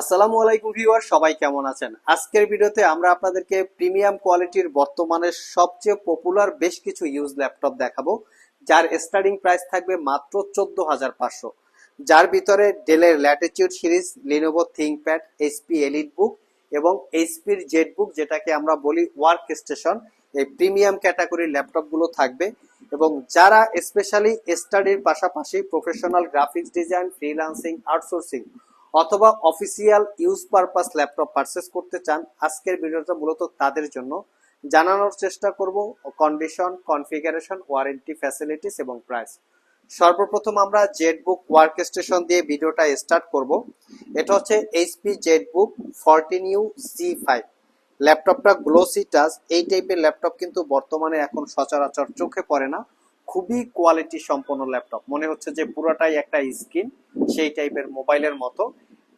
আসসালামু আলাইকুম ভিউয়ার, সবাই কেমন আছেন? আজকের ভিডিওতে আমরা আপনাদেরকে প্রিমিয়াম কোয়ালিটির বর্তমানে সবচেয়ে পপুলার বেশ কিছু ইউজ ল্যাপটপ দেখাবো, যার স্টার্টিং প্রাইস থাকবে মাত্র চোদ্দ হাজার পাঁচশো। যার ভিতরে ডেলের Latitude series Lenovo ThinkPad HP EliteBook এবং এইচপির জেট বুক যেটাকে আমরা বলি ওয়ার্ক স্টেশন এই প্রিমিয়াম ক্যাটাগরির ল্যাপটপগুলো থাকবে। এবং যারা স্পেশালি স্টাডির পাশাপাশি professional graphics design freelancing outsourcing অথবা official use purpose laptop purchase করতে চান, আজকের ভিডিওটা মূলত তাদের জন্য। জানানোর চেষ্টা করব কন্ডিশন কনফিগারেশন ওয়ারেন্টি ফ্যাসিলিটিস এবং প্রাইস সর্বপ্রথম আমরা জেটবুক ওয়ার্ক স্টেশন দিয়ে ভিডিওটা স্টার্ট করব। এটা হচ্ছে HP ZBook fourteen U C five ল্যাপটপটা গ্লোসি টাচ এই টাইপের ল্যাপটপ কিন্তু বর্তমানে এখন সচরাচর চোখে পড়ে না। খুবই কোয়ালিটি সম্পন্ন ল্যাপটপ। মনে হচ্ছে যে পুরোটাই একটা স্ক্রিন, সেই টাইপের মোবাইলের মতো।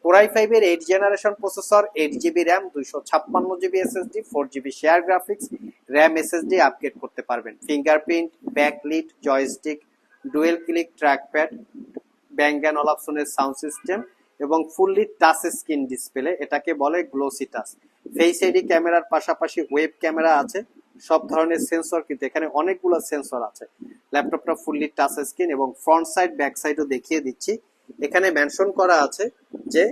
কোরাই ফাইভের eight generation processor eight GB RAM দুইশো ছাপ্পান্ন GB SSD four GB share graphics RAM SSD upgrade করতে পারবেন। Fingerprint backlit joystick dual click trackpad Bang and অলাপসনের sound system এবং ফুললি টাচ স্ক্রিন ডিসপ্লে এটাকে বলে গ্লোসি টাচ ফেস আইডি ক্যামেরার পাশাপাশি web camera আছে, সব ধরনের সেন্সর কিন্তু এখানে অনেকগুলো সেন্সর আছে। ল্যাপটপটা ফুললি টাচ স্ক্রিন এবং ফ্রন্ট সাইড ব্যাক সাইডও দেখিয়ে দিচ্ছি। এখানে মেনশন করা আছে যে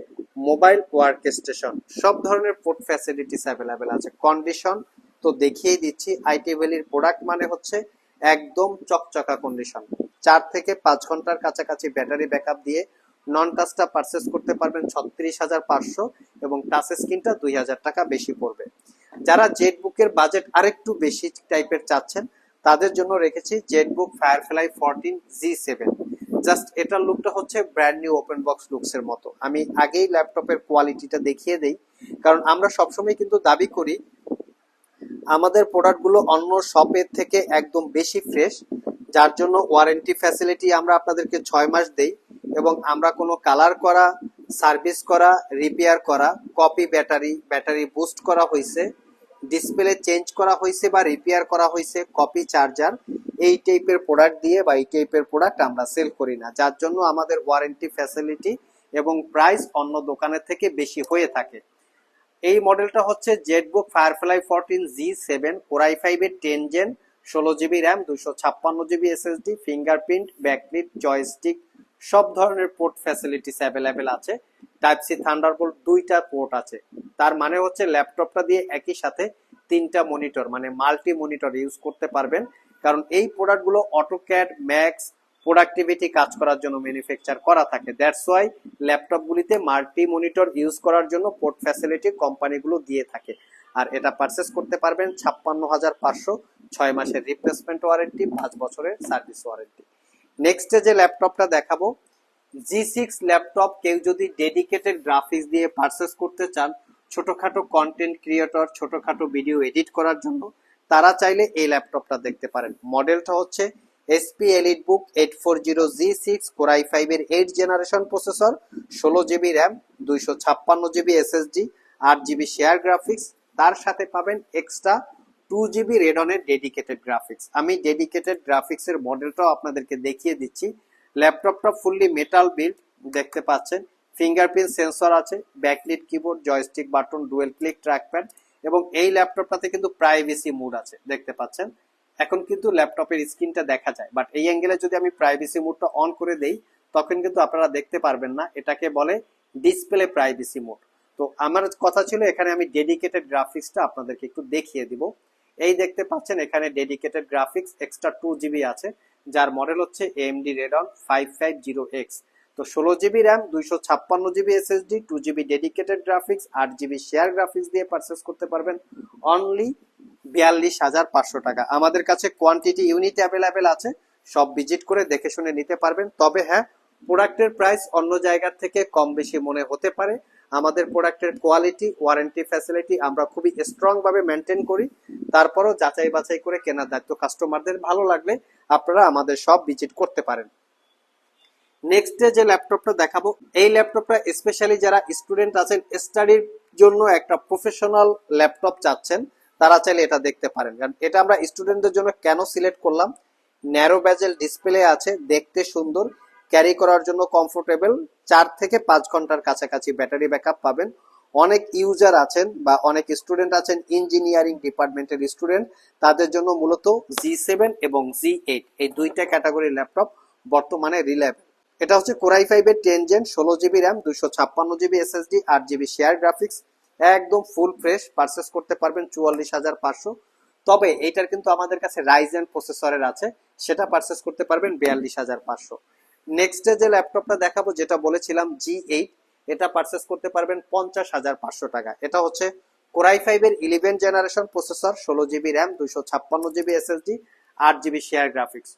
মোবাইল ওয়ার্ক স্টেশন, সব ধরনের পোর্ট ফ্যাসিলিটিস অ্যাভেলেবেল আছে। কন্ডিশন তো দেখিয়ে দিচ্ছি আইটি ভ্যালির প্রোডাক্ট মানে হচ্ছে একদম চকচকা কন্ডিশন চার থেকে পাঁচ ঘণ্টার কাছাকাছি ব্যাটারি ব্যাকআপ দিয়ে নন টাচটা পারচেস করতে পারবেন ছত্রিশ হাজার পাঁচশো এবং টাচ স্ক্রিনটা দুই হাজার টাকা বেশি পড়বে। যারা জেট বুকের বাজেট আরেকটু বেশি টাইপের চাচ্ছেন, তাদের জন্য রেখেছি ZBook Firefly fourteen G seven just এটার লুকটা হচ্ছে ব্র্যান্ড নিউ ওপেন বক্স লুকসের মতো। আমি আগেই ল্যাপটপের কোয়ালিটিটা দেখিয়ে দেই, কারণ আমরা সবসময় কিন্তু দাবি করি, আমাদের প্রোডাক্টগুলো অন্য শপের থেকে একদম বেশি ফ্রেশ যার জন্য ওয়ারেন্টি ফ্যাসিলিটি আমরা আপনাদেরকে ছয় মাস দেই এবং আমরা কোনো কালার করা সার্ভিস করা রিপেয়ার করা কপি ব্যাটারি ব্যাটারি বুস্ট করা হয়েছে ডিসপ্লে চেঞ্জ করা হয়েছে বা রিপেয়ার করা হয়েছে কপি চার্জার এই টাইপের প্রোডাক্ট দিয়ে বা এই টাইপের প্রোডাক্ট আমরা সেল করি না। যার জন্য আমাদের ওয়ারেন্টি ফ্যাসিলিটি এবং প্রাইস অন্য দোকানের থেকে বেশি হয়ে থাকে। এই মডেলটা হচ্ছে ZBook Firefly fourteen G seven Core i ফাইভের টেন জেন ষোলো জিবি র্যাম দুশো ছাপ্পান্ন GB SSD fingerprint backlit joystick সব ধরনের পোর্ট ফ্যাসিলিটিস অ্যাভেলেবেল আছে। টাইপ সি থান্ডারবোল্ট দুইটা পোর্ট আছে। তার মানে হচ্ছে ল্যাপটপটা দিয়ে একই সাথে তিনটা মনিটর মানে মাল্টি মনিটর ইউজ করতে পারবেন। কারণ এই প্রোডাক্টগুলো অটোক্যাড ম্যাক্স প্রোডাক্টিভিটি কাজ করার জন্য ম্যানুফ্যাকচার করা থাকে। দ্যাটস ওয়াই ল্যাপটপগুলিতে মাল্টি মনিটর ইউজ করার জন্য পোর্ট ফ্যাসিলিটি কোম্পানিগুলো দিয়ে থাকে। আর এটা পারচেস করতে পারবেন ছাপ্পান্ন হাজার পাঁচশো ছয় মাসের রিপ্লেসমেন্ট ওয়ারেন্টি পাঁচ বছরের সার্ভিস ওয়ারেন্টি নেক্সটে যে ল্যাপটপটা দেখাবো জি সিক্স ল্যাপটপ কেউ যদি ডেডিকেটেড গ্রাফিক্স দিয়ে পারচেস করতে চান, ছোটখাটো কন্টেন্ট ক্রিয়েটর ছোটখাটো ভিডিও এডিট করার জন্য তারা চাইলে এই ল্যাপটপটা দেখতে পারেন। মডেলটা হচ্ছে SP EliteBook eight four zero G six Core i ফাইভের এইট জেনারেশন প্রসেসর ষোলো জিবি র্যাম দুইশো ছাপ্পান্ন জিবি এসএসডি আট জিবি শেয়ার গ্রাফিক্স তার সাথে পাবেন এক্সট্রা টু জিবি রেডনের ডেডিকেটেড গ্রাফিক্স আমি ডেডিকেটেড গ্রাফিক্সের মডেলটাও আপনাদেরকে দেখিয়ে দিচ্ছি। ল্যাপটপটা ফুললি মেটাল বিল্ড দেখতে পাচ্ছেন। ফিঙ্গারপ্রিন্ট সেন্সর আছে backlit keyboard joystick button dual click trackpad এবং এই ল্যাপটপটাতে কিন্তু প্রাইভেসি মুড আছে, দেখতে পাচ্ছেন। এখন কিন্তু ল্যাপটপের স্ক্রিনটা দেখা যায় বাট এই অ্যাঙ্গেলে যদি আমি প্রাইভেসি মুডটা অন করে দেই, তখন কিন্তু আপনারা দেখতে পারবেন না, এটাকে বলে ডিসপ্লে প্রাইভেসি মোড তো আমার কথা ছিল, এখানে আমি ডেডিকেটেড গ্রাফিক্সটা আপনাদেরকে একটু দেখিয়ে দিব। এই দেখতে পাচ্ছেন, এখানে dedicated graphics extra two GB আছে, যার মডেল হচ্ছে M AMD Radeon five five zero X তো ষোলো জিবি র্যাম, দুইশো ছাপ্পান্ন GB SSD two GB dedicated graphics আট জিবি শেয়ার গ্রাফিক্স দিয়ে পারচেস করতে পারবেন। অনলি বিয়াল্লিশ হাজার পাঁচশো টাকা। আমাদের কাছে কোয়ান্টিটি ইউনিট অ্যাভেলেবেল আছে। সব ভিজিট করে দেখে শুনে নিতে পারবেন। তবে হ্যাঁ প্রোডাক্টের প্রাইস অন্য জায়গার থেকে কম বেশি মনে হতে পারে। আমাদের প্রোডাক্টের কোয়ালিটি ওয়ারেন্টি ফ্যাসিলিটি আমরা খুবই স্ট্রংভাবে মেনটেন করি। তারপরও যাচাই বাছাই করে কেনার দায়িত্ব কাস্টমারদের ভালো লাগলে আপনারা আমাদের সব ভিজিট করতে পারেন। নেক্সট ডে যে ল্যাপটপটা দেখাবো, এই ল্যাপটপটা স্পেশালি যারা স্টুডেন্ট আছেন স্টাডির জন্য একটা প্রফেশনাল ল্যাপটপ চাচ্ছেন, তারা চাইলে এটা দেখতে পারেন। কারণ এটা আমরা স্টুডেন্টদের জন্য কেন সিলেক্ট করলাম? ন্যারো ব্যাজেল ডিসপ্লে আছে, দেখতে সুন্দর ক্যারি করার জন্য কমফোর্টেবল চার থেকে পাঁচ ঘণ্টার কাছাকাছি ব্যাটারি ব্যাকআপ পাবেন। অনেক ইউজার আছেন বা অনেক স্টুডেন্ট আছেন ইঞ্জিনিয়ারিং ডিপার্টমেন্টের স্টুডেন্ট তাদের জন্য মূলত জি সেভেন এবং জি এইট এই দুইটা ক্যাটাগরির ল্যাপটপ বর্তমানে রিলেভেল এটা হচ্ছে কোরাই ফাইভের টেন জেন ষোলো জিবি র্যাম দুইশো ছাপ্পান্ন জিবি এসএসডি আট জিবি শেয়ার গ্রাফিক্স একদম ফুল ফ্রেশ পারচেস করতে পারবেন চুয়াল্লিশ হাজার পাঁচশো। তবে এইটার কিন্তু আমাদের কাছে রাইজেন প্রসেসরের আছে, সেটা পারচেস করতে পারবেন বিয়াল্লিশ হাজার পাঁচশো। নেক্সটে যে ল্যাপটপটা দেখাবো, যেটা বলেছিলাম জি এইট এটা পারচেস করতে পারবেন পঞ্চাশ হাজার পাঁচশো টাকা। এটা হচ্ছে কোরাই ফাইভের ইলেভেন জেনারেশন প্রসেসর ষোলো জিবি র্যাম দুইশো ছাপ্পান্ন জিবি এসএসডি আট জিবি শেয়ার গ্রাফিক্স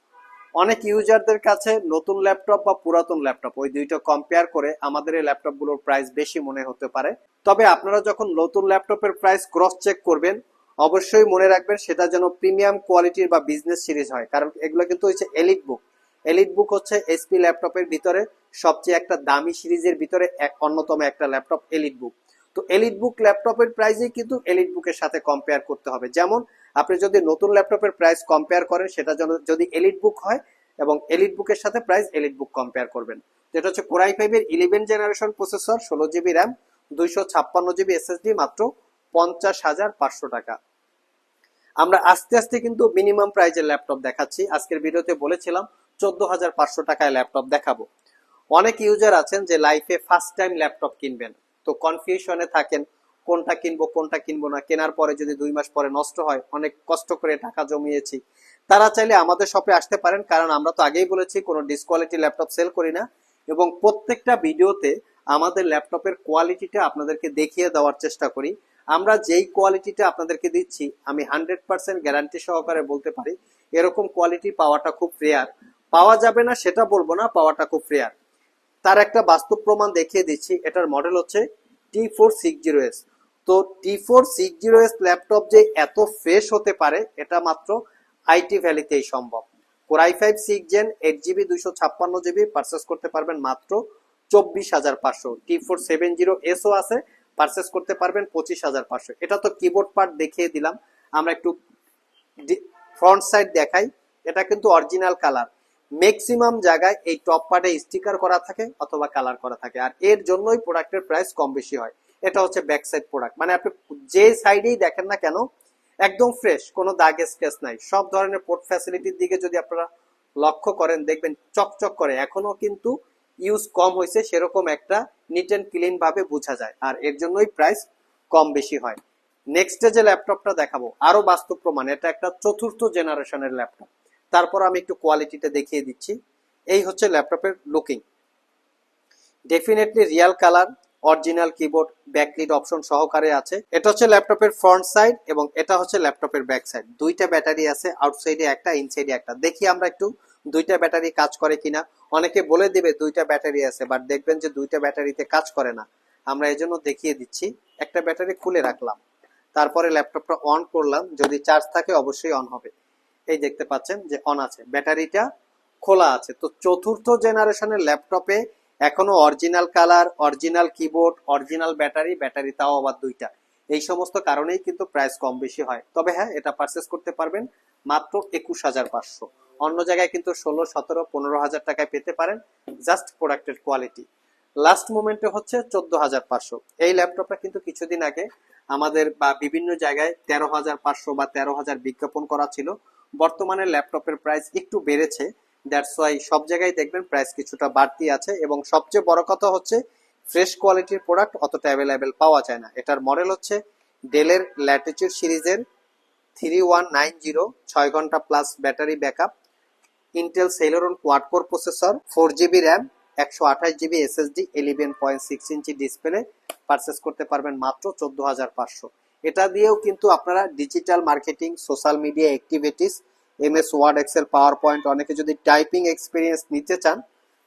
অনেক ইউজারদের কাছে নতুন ল্যাপটপ বা পুরাতন ল্যাপটপ, ওই দুইটা কম্পেয়ার করে আমাদের এই ল্যাপটপগুলোর প্রাইস বেশি মনে হতে পারে। তবে আপনারা যখন নতুন ল্যাপটপের প্রাইস ক্রস চেক করবেন, অবশ্যই মনে রাখবেন সেটা যেন প্রিমিয়াম কোয়ালিটির বা বিজনেস সিরিজ হয়। কারণ এগুলো কিন্তু হচ্ছে এলিট বুক এলিট বুক হচ্ছে এসপি ল্যাপটপের ভিতরে সবচেয়ে একটা দামি সিরিজের ভিতরে এক, অন্যতম একটা ল্যাপটপ এলিট বুক তো এলিট বুক ল্যাপটপের প্রাইসই কিন্তু এলিট বুকের সাথে কম্পেয়ার করতে হবে। যেমন আপনি যদি নতুন ল্যাপটপের প্রাইস কম্পেয়ার করেন, সেটা যদি এলিট বুক হয় এবং এলিট বুকের সাথে প্রাইস এলিট বুক কম্পেয়ার করবেন। যেটা হচ্ছে কোরাই ফাইভের ইলেভেন জেনারেশন প্রসেসর ষোলো জিবি র্যাম দুইশো ছাপ্পান্ন জিবি এসএসডি মাত্র পঞ্চাশ হাজার পাঁচশো টাকা। আমরা আস্তে আস্তে কিন্তু মিনিমাম প্রাইজের ল্যাপটপ দেখাচ্ছি। আজকের ভিডিওতে বলেছিলাম চোদ্দ হাজার পাঁচশো টাকায় ল্যাপটপ দেখাবো। অনেক ইউজার আছেন যে লাইফে ফার্স্ট টাইম ল্যাপটপ কিনবেন। তো কনফিউশনে থাকেন। কোনটা কিনবো কোনটা কিনবো না, কেনার পরে যদি দুই মাস পরে নষ্ট হয়, অনেক কষ্ট করে টাকা জমিয়েছি। তারা চাইলে আমাদের শপে আসতে পারেন, কারণ আমরা তো আগেই বলেছি কোনো ডিসকোয়ালিটি ল্যাপটপ সেল করি না। এবং প্রত্যেকটা ভিডিওতে আমাদের ল্যাপটপের কোয়ালিটিটা আপনাদেরকে দেখিয়ে দেওয়ার চেষ্টা করি। আমরা যেই কোয়ালিটিটা আপনাদেরকে দিচ্ছি, আমি হান্ড্রেড পার্সেন্ট গ্যারান্টি সহকারে বলতে পারি, এরকম কোয়ালিটি পাওয়াটা খুব রেয়ার পাওয়া যাবে না সেটা বলব না, পাওয়াটা খুব রেয়ার তার একটা বাস্তব প্রমাণ দেখিয়ে দিচ্ছি, এটার মডেল হচ্ছে T four six zero S তো T four six zero S laptop যে এত ফ্রেশ হতে পারে, এটা মাত্র আইটি ভ্যালিতেই সম্ভব। Core i five six gen eight GB দুইশো ছাপ্পান্ন জিবি পারচেস করতে পারবেন মাত্র চব্বিশ হাজার পাঁচশো। টি ফোর সেভেন জিরো এসও আছে পারচেস করতে পারবেন পঁচিশ হাজার পাঁচশো। এটা তো কিবোর্ড পার্ট দেখিয়ে দিলাম, আমরা একটু ফ্রন্ট সাইড দেখাই। এটা কিন্তু অরিজিনাল কালার ম্যাক্সিমাম জায়গায় এই টপ পার্টে স্টিকার করা থাকে অথবা কালার করা থাকে। আর এর জন্যই প্রোডাক্টের প্রাইস কম বেশি হয়। এটা হচ্ছে ব্যাক সাইড প্রোডাক্ট মানে আপনি যে সাইডেই দেখেন না কেন, একদম ফ্রেশ কোনো দাগ স্কেচ নাই। সব ধরনের পোর্ট ফ্যাসিলিটির দিকে যদি আপনারা লক্ষ্য করেন, দেখবেন চকচক করে। এখনও কিন্তু ইউজ কম হয়েছে, সেরকম একটা নিট অ্যান্ড ক্লিন ভাবে বোঝা যায়। আর এর জন্যই প্রাইস কম বেশি হয়। নেক্সটে যে ল্যাপটপটা দেখাবো, আরও বাস্তব প্রমাণ, এটা একটা চতুর্থ জেনারেশনের ল্যাপটপ তারপর আমি একটু কোয়ালিটিটা দেখিয়ে দিচ্ছি। এই হচ্ছে ল্যাপটপের looking definitely real colour original keyboard backlit option সহকারে আছে। এটা হচ্ছে ল্যাপটপের ফ্রন্ট সাইড এবং এটা হচ্ছে ল্যাপটপের ব্যাক সাইড দুইটা ব্যাটারি আছে আউটসাইডে একটা ইনসাইডে একটা। দেখি আমরা একটু দুইটা ব্যাটারি কাজ করে কিনা। অনেকে বলে দিবে দুইটা ব্যাটারি আছে বাট দেখবেন যে দুইটা ব্যাটারিতে কাজ করে না। আমরা এই জন্য দেখিয়ে দিচ্ছি। একটা ব্যাটারি খুলে রাখলাম। তারপরে ল্যাপটপটা অন করলাম। যদি চার্জ থাকে অবশ্যই অন হবে। এই দেখতে পাচ্ছেন যে অন আছে। ব্যাটারিটা খোলা আছে। তো চতুর্থ জেনারেশনের ল্যাপটপে এখনও original colour original keyboard original battery battery তাও আবার দুইটা। এই সমস্ত কারণেই কিন্তু প্রাইস কম বেশি হয়। তবে হ্যাঁ এটা পারচেস করতে পারবেন মাত্র একুশ হাজার পাঁচশো। অন্য জায়গায় কিন্তু ষোলো, সতেরো, পনেরো হাজার টাকায় পেতে পারেন জাস্ট প্রোডাক্টের কোয়ালিটি লাস্ট মোমেন্টে হচ্ছে চোদ্দ হাজার পাঁচশো। এই ল্যাপটপটা কিন্তু কিছুদিন আগে আমাদের বা বিভিন্ন জায়গায় তেরো হাজার পাঁচশো বা তেরো হাজার বিজ্ঞাপন করা ছিল। বর্তমানে ল্যাপটপের প্রাইস একটু বেড়েছে। দ্যাটস ওয়াই সব জায়গায় দেখবেন প্রাইস কিছুটা বাড়তি আছে এবং সবচেয়ে বড় কথা হচ্ছে ফ্রেশ কোয়ালিটির প্রোডাক্ট অতটা অ্যাভেলেবেল পাওয়া যায় না। এটার মডেল হচ্ছে ডেলের ল্যাটিচিউড সিরিজের থ্রি ওয়ান নাইন জিরো ছয় ঘণ্টা plus battery backup Intel Celeron quad core processor four GB RAM একশো আঠাশ GB SSD eleven point six inch display purchase করতে পারবেন মাত্র চোদ্দ হাজার পাঁচশো। এটা দিয়েও কিন্তু আপনারা digital marketing social media activities MS Word Excel PowerPoint অনেকে যদি টাইপিং এক্সপিরিয়েন্স নিতে চান,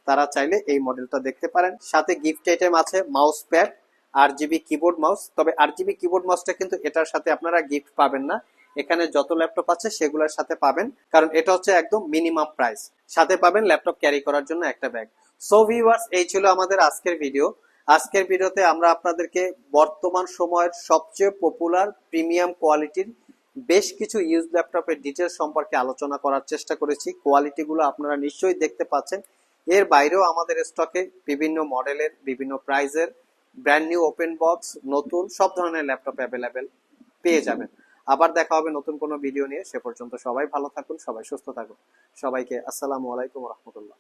তারা চাইলে এই মডেলটা দেখতে পারেন। সাথে গিফট আইটেম আছে মাউস প্যাড আর জিবি কিবোর্ড মাউস তবে আর জিবি কিবোর্ড মাউসটা কিন্তু এটার সাথে আপনারা গিফট পাবেন না। এখানে যত ল্যাপটপ আছে, সেগুলোর সাথে পাবেন। কারণ এটা হচ্ছে একদম মিনিমাম প্রাইস সাথে পাবেন ল্যাপটপ ক্যারি করার জন্য একটা ব্যাগ সো ভিউয়ার্স এই ছিল আমাদের আজকের ভিডিও আজকের ভিডিওতে আমরা আপনাদেরকে বর্তমান সময়ের সবচেয়ে পপুলার প্রিমিয়াম কোয়ালিটির বেশ কিছু ইউজ ল্যাপটপের ডিটেলস সম্পর্কে আলোচনা করার চেষ্টা করেছি। কোয়ালিটিগুলো আপনারা নিশ্চয়ই দেখতে পাচ্ছেন। এর বাইরেও আমাদের স্টকে বিভিন্ন মডেলের বিভিন্ন প্রাইজের ব্র্যান্ড নিউ ওপেন বক্স নতুন, সব ধরনের ল্যাপটপ অ্যাভেলেবেল পেয়ে যাবেন। আবার দেখা হবে নতুন কোনো ভিডিও নিয়ে। সে পর্যন্ত সবাই ভালো থাকুন, সবাই সুস্থ থাকুন। সবাইকে আসসালামু আলাইকুম রহমতুল্লাহ।